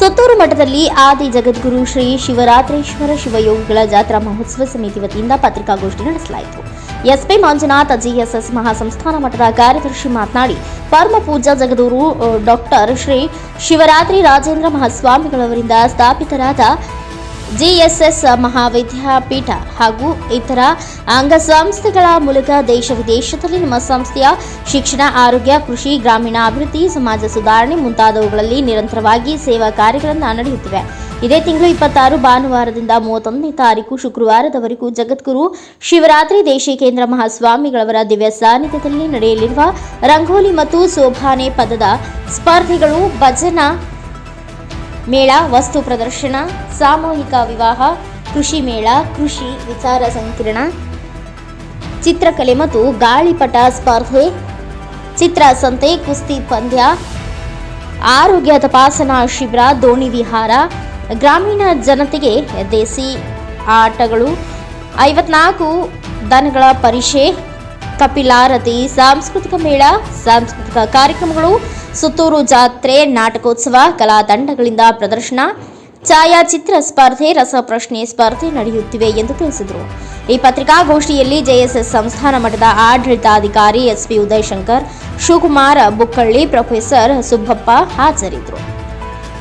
ಸುತ್ತೂರು ಮಠದಲ್ಲಿ ಆದಿ ಜಗದ್ಗುರು ಶ್ರೀ ಶಿವರಾತ್ರೇಶ್ವರ ಶಿವಯೋಗಿಗಳ ಜಾತ್ರಾ ಮಹೋತ್ಸವ ಸಮಿತಿ ವತಿಯಿಂದ ಪತ್ರಿಕಾಗೋಷ್ಠಿ ನಡೆಸಲಾಯಿತು. ಎಸ್ಪಿ ಮಂಜುನಾಥ್, ಜಿಎಸ್ಎಸ್ ಮಹಾಸಂಸ್ಥಾನ ಮಠದ ಕಾರ್ಯದರ್ಶಿ ಮಾತನಾಡಿ, ಪರಮ ಪೂಜಾ ಜಗದೂರು ಡಾಕ್ಟರ್ ಶ್ರೀ ಶಿವರಾತ್ರಿ ರಾಜೇಂದ್ರ ಮಹಾಸ್ವಾಮಿಗಳವರಿಂದ ಸ್ಥಾಪಿತರಾದ ಜಿಎಸ್ಎಸ್ ಮಹಾವಿದ್ಯಾಪೀಠ ಹಾಗೂ ಇತರ ಅಂಗಸಂಸ್ಥೆಗಳ ಮೂಲಕ ದೇಶ ವಿದೇಶದಲ್ಲಿ ನಮ್ಮ ಸಂಸ್ಥೆಯ ಶಿಕ್ಷಣ, ಆರೋಗ್ಯ, ಕೃಷಿ ಗ್ರಾಮೀಣ ಅಭಿವೃದ್ಧಿ ಸಮಾಜ ಸುಧಾರಣೆ ಮುಂತಾದವುಗಳಲ್ಲಿ ನಿರಂತರವಾಗಿ ಸೇವಾ ಕಾರ್ಯಗಳನ್ನು ನಡೆಯುತ್ತಿವೆ. ಇದೇ ತಿಂಗಳು ಇಪ್ಪತ್ತಾರು ಭಾನುವಾರದಿಂದ ಮೂವತ್ತೊಂದನೇ ತಾರೀಕು ಶುಕ್ರವಾರದವರೆಗೂ ಜಗದ್ಗುರು ಶಿವರಾತ್ರಿ ದೇಶಿಕೇಂದ್ರ ಮಹಾಸ್ವಾಮಿಗಳವರ ದಿವ್ಯ ಸಾನ್ನಿಧ್ಯದಲ್ಲಿ ನಡೆಯಲಿರುವ ರಂಗೋಲಿ ಮತ್ತು ಸೋಭಾನೆ ಪದದ ಸ್ಪರ್ಧೆಗಳು ಭಜನಾ ಮೇಳ, ವಸ್ತು ಪ್ರದರ್ಶನ, ಸಾಮೂಹಿಕ ವಿವಾಹ, ಕೃಷಿ ಮೇಳ, ಕೃಷಿ ವಿಚಾರ ಸಂಕಿರಣ, ಚಿತ್ರಕಲೆ ಮತ್ತು ಗಾಳಿಪಟ ಸ್ಪರ್ಧೆ, ಚಿತ್ರ ಸಂತೆ, ಕುಸ್ತಿ ಪಂದ್ಯ, ಆರೋಗ್ಯ ತಪಾಸಣಾ ಶಿಬಿರ, ದೋಣಿ ವಿಹಾರ, ಗ್ರಾಮೀಣ ಜನತೆಗೆ ದೇಸಿ ಆಟಗಳು, ಐವತ್ನಾಲ್ಕು ದನಗಳ ಪರಿಷೆ ಕಪಿಲಾರತಿ, ಸಾಂಸ್ಕೃತಿಕ ಮೇಳ, ಸಾಂಸ್ಕೃತಿಕ ಕಾರ್ಯಕ್ರಮಗಳು ಸುತ್ತೂರು ಜಾತ್ರೆ, ನಾಟಕೋತ್ಸವ, ಕಲಾ ತಂಡಗಳಿಂದ ಪ್ರದರ್ಶನ, ಛಾಯಾಚಿತ್ರ ಸ್ಪರ್ಧೆ, ರಸಪ್ರಶ್ನೆ ಸ್ಪರ್ಧೆ ನಡೆಯುತ್ತಿವೆ ಎಂದು ತಿಳಿಸಿದರು. ಈ ಪತ್ರಿಕಾಗೋಷ್ಠಿಯಲ್ಲಿ ಜೆಎಸ್ಎಸ್ ಸಂಸ್ಥಾನ ಮಠದ ಆಡಳಿತಾಧಿಕಾರಿ ಎಸ್ಪಿ ಉದಯಶಂಕರ್, ಶಿವಕುಮಾರ್ ಬುಕ್ಕಳ್ಳಿ, ಪ್ರೊಫೆಸರ್ ಸುಬ್ಬಪ್ಪ ಹಾಜರಿದ್ದರು.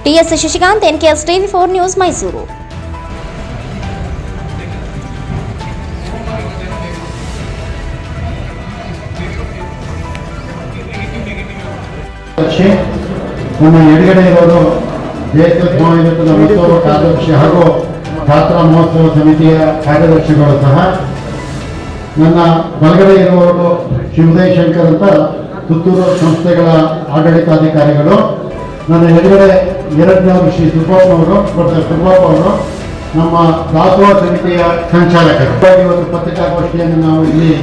TS Shashikanth NKS TV four news Mysuru. ಕಾರ್ಯದರ್ಶಿ ನಮ್ಮ ಎಡಗಡೆ ಇರೋದು ದೇಶದ ಮತ್ತೊಬ್ಬ ಕಾರ್ಯದರ್ಶಿ ಹಾಗೂ ಜಾತ್ರಾ ಮಹೋತ್ಸವ ಸಮಿತಿಯ ಕಾರ್ಯದರ್ಶಿಗಳು ಸಹ ನನ್ನ ಬಲಗಡೆ ಇರುವವರು ಶ್ರೀ ಉದಯ್ ಶಂಕರ್ ಅಂತ ಪುತ್ತೂರು ಸಂಸ್ಥೆಗಳ ಆಡಳಿತಾಧಿಕಾರಿಗಳು. ನನ್ನ ಎದುರುಗಡೆ ಎರಡನೇವರು ಶ್ರೀ ಸುಬ್ಬಪ್ಪನವರು ಪ್ರೊಫೆಸರ್ ಸುಬ್ಬಪ್ಪ ಅವರು, ನಮ್ಮ ದಾಸೋಹ ಸಮಿತಿಯ ಸಂಚಾಲಕರು. ಇವತ್ತು ಪತ್ರಿಕಾಗೋಷ್ಠಿಯನ್ನು ನಾವು ಇಲ್ಲಿ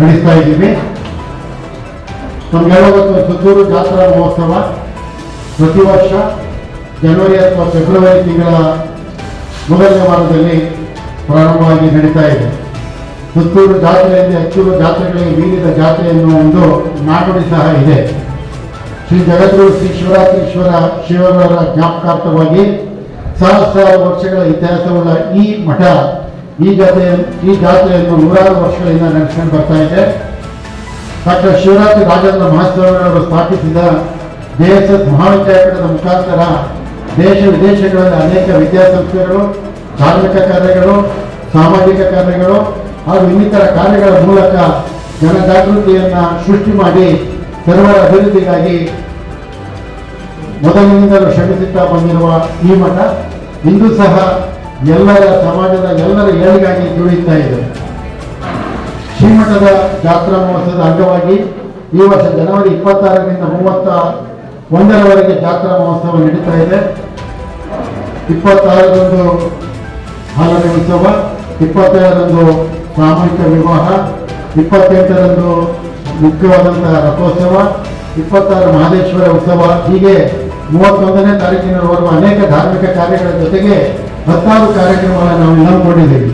ನಡೆಸ್ತಾ ಇದ್ದೀವಿ. ನಮಗೆಲ್ಲ ಪುತ್ತೂರು ಜಾತ್ರಾ ಮಹೋತ್ಸವ ಪ್ರತಿ ವರ್ಷ ಜನವರಿ ಅಥವಾ ಫೆಬ್ರವರಿ ತಿಂಗಳ ಮೊದಲನೇ ವಾರದಲ್ಲಿ ಪ್ರಾರಂಭವಾಗಿ ನಡೀತಾ ಇದೆ. ಪುತ್ತೂರು ಜಾತ್ರೆಯಲ್ಲಿ ಹತ್ತೂರು ಜಾತ್ರೆಗಳಿಗೆ ಮೀರಿದ ಜಾತ್ರೆ ಎನ್ನುವ ಒಂದು ನಾಟುಡಿ ಸಹ ಇದೆ. ಶ್ರೀ ಜಗದ್ಗುರು ಶ್ರೀ ಶಿವರಾತ್ರೀಶ್ವರ ಶಿವರ ಜ್ಞಾಪಕಾರ್ಥವಾಗಿ ಸಹಸ್ರಾರು ವರ್ಷಗಳ ಇತಿಹಾಸವುಳ್ಳ ಈ ಮಠ ಈ ಜಾತ್ರೆಯ ಈ ಜಾತ್ರೆಯನ್ನು ನೂರಾರು ವರ್ಷಗಳಿಂದ ನಡೆಸ್ಕೊಂಡು ಬರ್ತಾ ಇದೆ. ಡಾಕ್ಟರ್ ಶಿವರಾತ್ರಿ ರಾಜೇಂದ್ರ ಮಹಾಸ್ವಾಮಿಗಳವರು ಸ್ಥಾಪಿಸಿದ ಜೆಎಸ್ಎಸ್ ಮಹಾವಿದ್ಯಾಪೀಠದ ಮುಖಾಂತರ ದೇಶ ವಿದೇಶಗಳಲ್ಲಿ ಅನೇಕ ವಿದ್ಯಾಸಂಸ್ಥೆಗಳು, ಧಾರ್ಮಿಕ ಕಾರ್ಯಗಳು, ಸಾಮಾಜಿಕ ಕಾರ್ಯಗಳು ಹಾಗೂ ಇನ್ನಿತರ ಕಾರ್ಯಗಳ ಮೂಲಕ ಜನಜಾಗೃತಿಯನ್ನು ಸೃಷ್ಟಿ ಮಾಡಿ ಸರ್ವರ ಅಭಿವೃದ್ಧಿಗಾಗಿ ಮೊದಲಿನಿಂದಲೂ ಶ್ರಮಿಸುತ್ತಾ ಬಂದಿರುವ ಈ ಮಠ ಇಂದು ಸಹ ಎಲ್ಲರ ಸಮಾಜದ ಎಲ್ಲರ ಏಳಿಗಾಗಿ ದುಡಿಯುತ್ತಾ ಇದೆ. ಶ್ರೀಮಠದ ಜಾತ್ರಾ ಮಹೋತ್ಸವದ ಅಂಗವಾಗಿ ಈ ವರ್ಷ ಜನವರಿ ಇಪ್ಪತ್ತಾರರಿಂದ ಮೂವತ್ತ ಒಂದರವರೆಗೆ ಜಾತ್ರಾ ಮಹೋತ್ಸವ ನಡೀತಾ ಇದೆ. ಇಪ್ಪತ್ತಾರರಂದು ಹಾಲನ ಉತ್ಸವ, ಇಪ್ಪತ್ತೇಳರಂದು ಸಾಮೂಹಿಕ ವಿವಾಹ, ಇಪ್ಪತ್ತೆಂಟರಂದು ಮುಖ್ಯವಾದಂತಹ ರಥೋತ್ಸವ, ಇಪ್ಪತ್ತಾರು ಮಹದೇಶ್ವರ ಉತ್ಸವ, ಹೀಗೆ ಮೂವತ್ತೊಂದನೇ ತಾರೀಕಿನವರೆಗೂ ಅನೇಕ ಧಾರ್ಮಿಕ ಕಾರ್ಯಗಳ ಜೊತೆಗೆ ಹತ್ತಾರು ಕಾರ್ಯಕ್ರಮಗಳನ್ನು ನಾವು ಹಮ್ಮಿಕೊಂಡಿದ್ದೀವಿ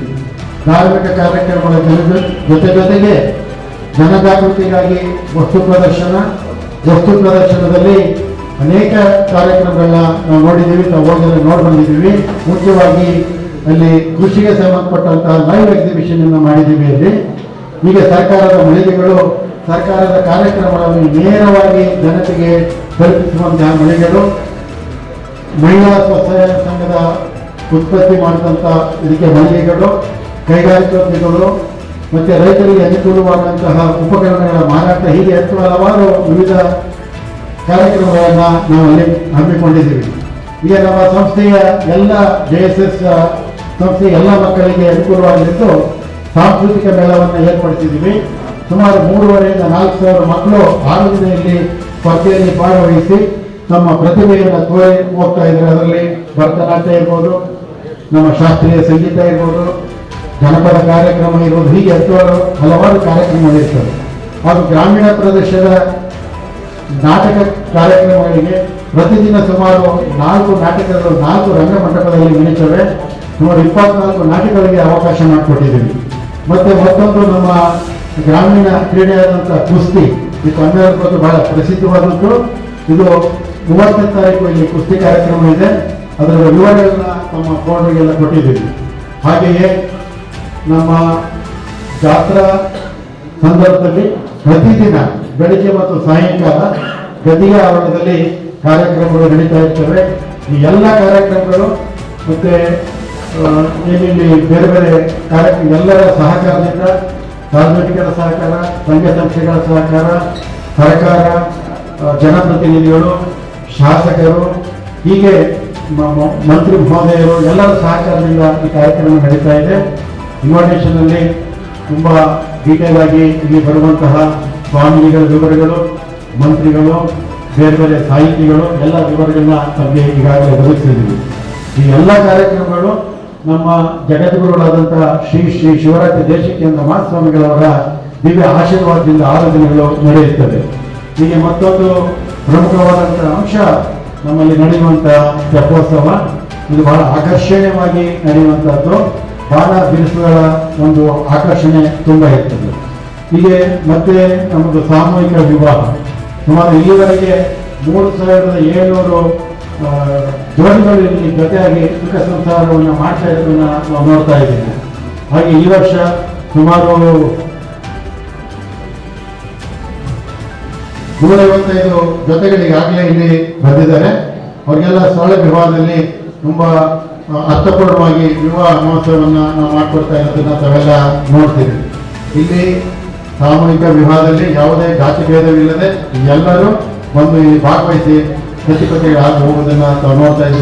ಧಾರ್ಮಿಕ ಕಾರ್ಯಕ್ರಮಗಳ ಜೊತೆ ಜೊತೆ ಜೊತೆಗೆ ಜನಜಾಗೃತಿಗಾಗಿ ವಸ್ತು ಪ್ರದರ್ಶನ, ವಸ್ತು ಪ್ರದರ್ಶನದಲ್ಲಿ ಅನೇಕ ಕಾರ್ಯಕ್ರಮಗಳನ್ನ ನಾವು ನೋಡಿದ್ದೀವಿ ನಾವು ಹೋಗಿ ನೋಡಿ ಬಂದಿದ್ದೀವಿ. ಮುಖ್ಯವಾಗಿ ಅಲ್ಲಿ ಕೃಷಿಗೆ ಸಂಬಂಧಪಟ್ಟಂತಹ ಲೈವ್ ಎಕ್ಸಿಬಿಷನ್ ಅನ್ನು ಮಾಡಿದ್ದೀವಿ ಅಲ್ಲಿ. ಈಗ ಸರ್ಕಾರದ ಮಳಿಗೆಗಳು, ಸರ್ಕಾರದ ಕಾರ್ಯಕ್ರಮಗಳನ್ನು ನೇರವಾಗಿ ಜನತೆಗೆ ತಲುಪಿಸುವಂತಹ ಮಳಿಗೆಗಳು, ಮಹಿಳಾ ಸ್ವಸಹಾಯ ಸಂಘದ ಉತ್ಪತ್ತಿ ಮಾಡಿದಂಥ ಇದಕ್ಕೆ ಮಳಿಗೆಗಳು ಕೈಗಾರಿಕೋದ್ಯಮಿಗಳು ಮತ್ತು ರೈತರಿಗೆ ಅನುಕೂಲವಾದಂತಹ ಉಪಕರಣಗಳ ಮಾರಾಟ ಹೀಗೆ ಅಥವಾ ಹಲವಾರು ವಿವಿಧ ಕಾರ್ಯಕ್ರಮಗಳನ್ನು ನಾವು ಅಲ್ಲಿ ಹಮ್ಮಿಕೊಂಡಿದ್ದೀವಿ. ಈಗ ನಮ್ಮ ಸಂಸ್ಥೆಯ ಎಲ್ಲ ಜೆ ಎಸ್ ಎಸ್ ಸಂಸ್ಥೆಯ ಎಲ್ಲ ಮಕ್ಕಳಿಗೆ ಅನುಕೂಲವಾಗಿದ್ದು ಸಾಂಸ್ಕೃತಿಕ ಮೇಳವನ್ನು ಏರ್ಪಡಿಸಿದ್ದೀವಿ. ಸುಮಾರು ಮೂರುವರೆಯಿಂದ ನಾಲ್ಕು ಸಾವಿರ ಮಕ್ಕಳು ಭಾರತದಲ್ಲಿ ಸ್ಪರ್ಧೆಯಲ್ಲಿ ಭಾಗವಹಿಸಿ ನಮ್ಮ ಪ್ರತಿಭೆಯನ್ನು ತೋರಿ ಹೋಗ್ತಾ ಇದ್ದಾರೆ. ಅದರಲ್ಲಿ ಭರತನಾಟ್ಯ ಇರ್ಬೋದು, ನಮ್ಮ ಶಾಸ್ತ್ರೀಯ ಸಂಗೀತ ಇರ್ಬೋದು ಜನಪದ ಕಾರ್ಯಕ್ರಮ ಇರೋದು ಹೀಗೆ ಹತ್ತಾರು ಹಲವಾರು ಕಾರ್ಯಕ್ರಮಗಳಿರ್ತವೆ. ಹಾಗೂ ಗ್ರಾಮೀಣ ಪ್ರದೇಶದ ನಾಟಕ ಕಾರ್ಯಕ್ರಮಗಳಿಗೆ ಪ್ರತಿದಿನ ಸುಮಾರು ನಾಲ್ಕು ನಾಟಕಗಳು, ನಾಲ್ಕು ರಂಗಮಂಟಪದಲ್ಲಿ ನಡೀತವೆ ಸುಮಾರು ಇಪ್ಪತ್ನಾಲ್ಕು ನಾಟಕಗಳಿಗೆ ಅವಕಾಶ ಮಾಡಿಕೊಟ್ಟಿದ್ದೀವಿ. ಮತ್ತೆ ಮತ್ತೊಂದು ನಮ್ಮ ಗ್ರಾಮೀಣ ಕ್ರೀಡೆಯಾದಂಥ ಕುಸ್ತಿ, ಈ ಕನ್ನಡ ಬಹಳ ಪ್ರಸಿದ್ಧವಾದದ್ದು. ಇದು ಮೂವತ್ತನೇ ತಾರೀಕು ಇಲ್ಲಿ ಕುಸ್ತಿ ಕಾರ್ಯಕ್ರಮ ಇದೆ. ಅದರ ವಿವರಗಳನ್ನ ತಮ್ಮ ಫೋನ್ಗೆಲ್ಲ ಕೊಟ್ಟಿದ್ದೀವಿ. ಹಾಗೆಯೇ ನಮ್ಮ ಜಾತ್ರಾ ಸಂದರ್ಭದಲ್ಲಿ ಪ್ರತಿದಿನ ಬೆಳಿಗ್ಗೆ ಮತ್ತು ಸಾಯಂಕಾಲ ಗದಿಗೆ ಆವರಣದಲ್ಲಿ ಕಾರ್ಯಕ್ರಮಗಳು ನಡೀತಾ ಇರ್ತವೆ. ಈ ಎಲ್ಲ ಕಾರ್ಯಕ್ರಮಗಳು ಮತ್ತೆ ಏನಿಲ್ಲಿ ಬೇರೆ ಬೇರೆ ಕಾರ್ಯಕ್ರಮ ಎಲ್ಲರ ಸಹಕಾರದಿಂದ ಸಾರ್ವಜನಿಕರ ಸಹಕಾರ, ಸಂಘ ಸಂಸ್ಥೆಗಳ ಸಹಕಾರ, ಸರ್ಕಾರ ಜನಪ್ರತಿನಿಧಿಗಳು, ಶಾಸಕರು, ಹೀಗೆ ಮಂತ್ರಿ ಮಹೋದಯರು ಎಲ್ಲರ ಸಹಕಾರದಿಂದ ಈ ಕಾರ್ಯಕ್ರಮ ನಡೀತಾ ಇದೆ. ಇನ್ವಿಟೇಷನ್ ತುಂಬ ಡೀಟೇಲ್ ಆಗಿ ಇಲ್ಲಿ ಬರುವಂತಹ ಸ್ವಾಮಿಗಳ ವಿವರಗಳು, ಮಂತ್ರಿಗಳು, ಬೇರೆ ಬೇರೆ ಸಾಹಿತಿಗಳು, ಎಲ್ಲ ವಿವರಗಳನ್ನ ತಮಗೆ ಈಗಾಗಲೇ ಒದಗಿಸಿದ್ದೀವಿ. ಈ ಎಲ್ಲ ಕಾರ್ಯಕ್ರಮಗಳು ನಮ್ಮ ಜಗದ್ಗುರುಗಳಾದಂತಹ ಶ್ರೀ ಶ್ರೀ ಶಿವರಾತ್ರಿ ದೇಶಿಕೇಂದ್ರ ಮಹಾಸ್ವಾಮಿಗಳವರ ದಿವ್ಯ ಆಶೀರ್ವಾದದಿಂದ ಆರು ದಿನಗಳು ನಡೆಯುತ್ತದೆ ಹೀಗೆ ಮತ್ತೊಂದು ಪ್ರಮುಖವಾದಂತಹ ಅಂಶ ನಮ್ಮಲ್ಲಿ ನಡೆಯುವಂತಹ ತೆಪ್ಪೋತ್ಸವ ಇದು ಬಹಳ ಆಕರ್ಷಣೀಯವಾಗಿ ನಡೆಯುವಂತಹದ್ದು. ಬಾಣ ಬಿರುಸುಗಳ ಒಂದು ಆಕರ್ಷಣೆ ತುಂಬ ಇರ್ತದೆ. ಹೀಗೆ ಮತ್ತೆ ನಮ್ಮದು ಸಾಮೂಹಿಕ ವಿವಾಹ. ಸುಮಾರು ಇಲ್ಲಿವರೆಗೆ ಮೂರು ಸಾವಿರದ ಏಳ್ನೂರು ಜೋಡಿಗಳು ಇಲ್ಲಿ ಜೊತೆಯಾಗಿ ಸುಖ ಸಂಸಾರವನ್ನು ಮಾಡ್ತಾ ಇರೋದನ್ನ ನಾವು ನೋಡ್ತಾ ಇದ್ದೀವಿ. ಹಾಗೆ ಈ ವರ್ಷ ಸುಮಾರು ನೂರೈವತ್ತೈದು ಜೊತೆಗಳಿಗೆ ಆಗಲೇ ಇಲ್ಲಿ ಬಂದಿದ್ದಾರೆ. ಅವರಿಗೆಲ್ಲ ಸರಳ ವಿವಾಹದಲ್ಲಿ ತುಂಬಾ ಅರ್ಥಪೂರ್ಣವಾಗಿ ವಿವಾಹ ಮಹೋತ್ಸವವನ್ನು ನಾವು ಮಾಡಿಕೊಡ್ತಾ ಇರೋದನ್ನು ತಾವೆಲ್ಲ ನೋಡ್ತೀವಿ ಇಲ್ಲಿ ಸಾಮೂಹಿಕ ವಿವಾಹದಲ್ಲಿ ಯಾವುದೇ ಜಾತಿ ಭೇದವಿಲ್ಲದೆ ಎಲ್ಲರೂ ಈ ಭಾಗವಹಿಸಿ ಪ್ರತಿಪತ್ತಿಗಳಾಗಿ ಹೋಗೋದನ್ನು ತಾವು ನೋಡ್ತಾ